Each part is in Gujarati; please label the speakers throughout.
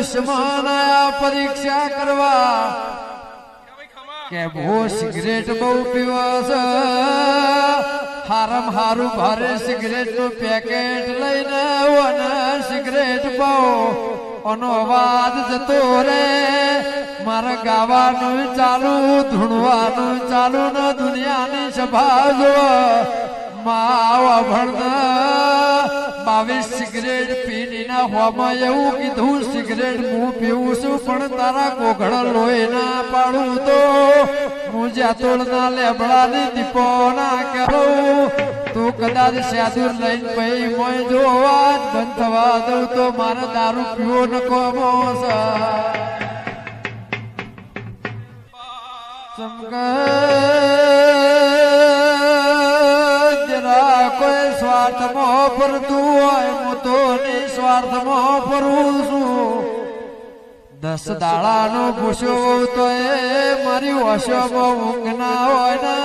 Speaker 1: દુશ્મન પરીક્ષા કરવા. કે બહુ સિગરેટ બહુ પીવાસ હારમ હારું ભારે સિગરેટનું પેકેટ લઈને અને સિગરેટ બહુ ઓનો અવાજ જતો રે. મારે ગાવાનું ચાલુ, ધૂણવાનું ચાલુ ને દુનિયાની સભા જો માવા ભણના બાવીસ સિગરેટ પીની ના હોમાં એવું કીધું, સિગરેટ હું પીવું છું, પણ તારા કોઘડા લોહી ના પાડું તો હું જાતોડ ના લેબડા ની દીપો ના કરું. તું કદાચ સાદુર લઈને પઈ મોય જો અવાજ બંધ થવા દઉં તો મારે દારૂ પીવો ન કોમો ચમક ફરતું હોય હું તો નિસ્વાર્થમાં ફરું છું. દસ દાડાનો ભૂસો તો એ મારી વશોમાં ઊંઘ ના હોય ને.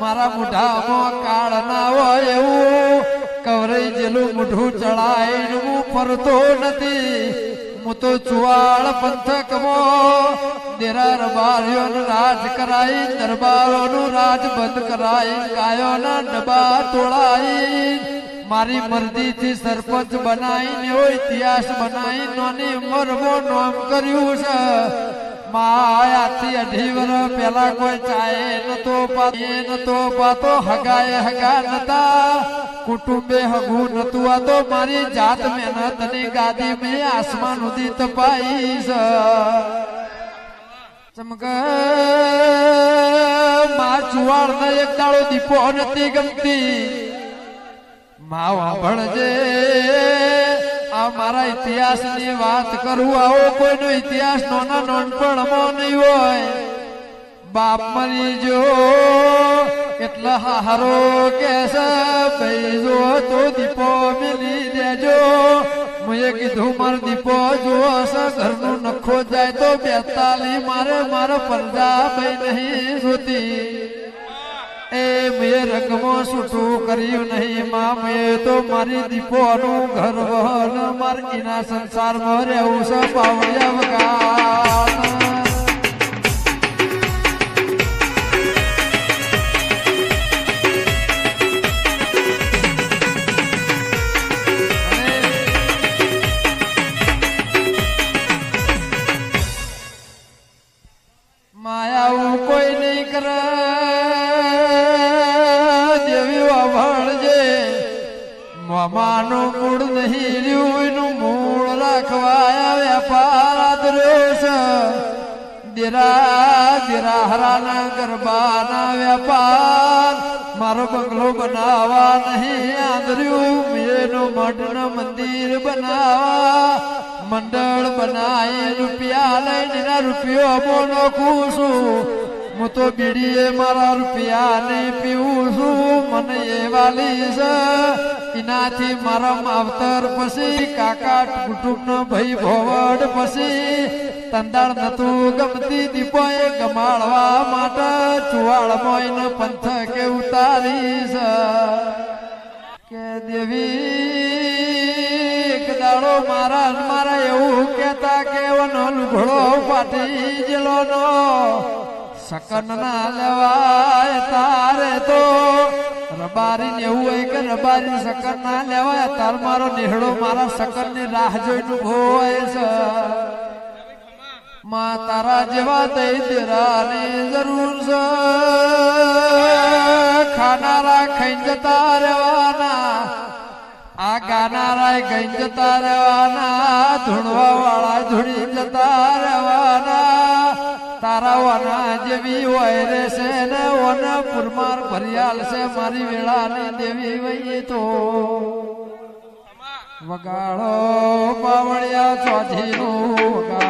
Speaker 1: મારા મોઢામાં કાળ ના હોય એવું. કવરાઈ જેલું મોઢું ચડાઈને હું ફરતો નથી. હું તો ચુવાળ પંથકમાં દેરા રબારીઓનું રાજ કરાઈ, દરબારોનું રાજ બંધ કરાઈ, ગાયોના ડબ્બા તોડાઈ. મારી મરજીથી સરપંચ બનાવીને એવો ઇતિહાસ બનાવી નોની ઉંમરમાં નોમ કર્યું છે. માયાથી અઢી વર્ષ પેલા કોઈ ચાએ નતો પાતો નતો પાતો, હગાએ હગા નતા. કુટુંબે હગું નતું આ તો મારી જાત મહેનતની ગાદી મેં આસમાન સુધી તપાઈ છે. ચમક, મા ચુવાડ એક દાડો દીપો નથી ગમતી. માવા ભણજે આ મારા ઇતિહાસની વાત કરું, આવો કોઈનો ઇતિહાસ નોના નોનપણમાં નહીં હોય. બાપ મરી જો એટલા હારો કે ભાઈ જો તો દીપો મિલી દેજો મુએ કીધું, મારો દીપો જો હશે ઘરનું નખો જાય તો બેતાલી મારે મારો પરજા ભાઈ નહીં જોતી એ મેં રંગમાં છૂટું કર્યું નહીં માં મેં તો મારી દીપોનું ઘર વહન માર્ગીના સંસારમાં રહેવું છે પાવડિયા વગાડ. માયાવું કોઈ નહીં કરે. મામાનું મૂળ નહીં રહ્યું, એનું મૂળ રાખવા વેપાર દેરા દેરા હરાના ગરબાના વેપાર મારો બંગલો બનાવવા નહીં આદર્યું મેનું મઢ મંદિર બનાવવા. મંડળ બનાવી રૂપિયા લઈને રૂપિયો બોલો છું. હું તો બીડીએ મારા રૂપિયા ને પીવું છું. મને એ વાલી છે. એનાથી મારા માવતર પછી કાકા કુટુંબનો ભાઈ ભોવડ પછી તંદાળ નતું ગમતી. દીપોએ ગમાડવા માટે ચુવાળમાં એને પંથકે ઉતારી છે. કે દેવી દાડો મારા મારા એવું કેતા કે વનો લુઘડો પાટી જેલો નો સકન ના લેવાય તારે તો. રબારી ને એવું હોય કે રબારી સકન ના લેવાય, તાર મારો નેહડો મારા સકનની રાહ જોઈને ઊભો હોય છે. માં તારા જેવા દઈ દેરાની જરૂર છે. ખાનારા ખાઈ જતા રહેવાના આ ગાનારા ગઈ જતા રહેવાના ધૂણવા વાળા ધૂણી જતા રહેવાના. તારા વના જેવી હોય રે છે ને, ઓના પુરમાર ભરિયાલ છે, મારી વેળા ને દેવી વઈ તો. વગાડો પાવળિયા ચોધીનું વગાડો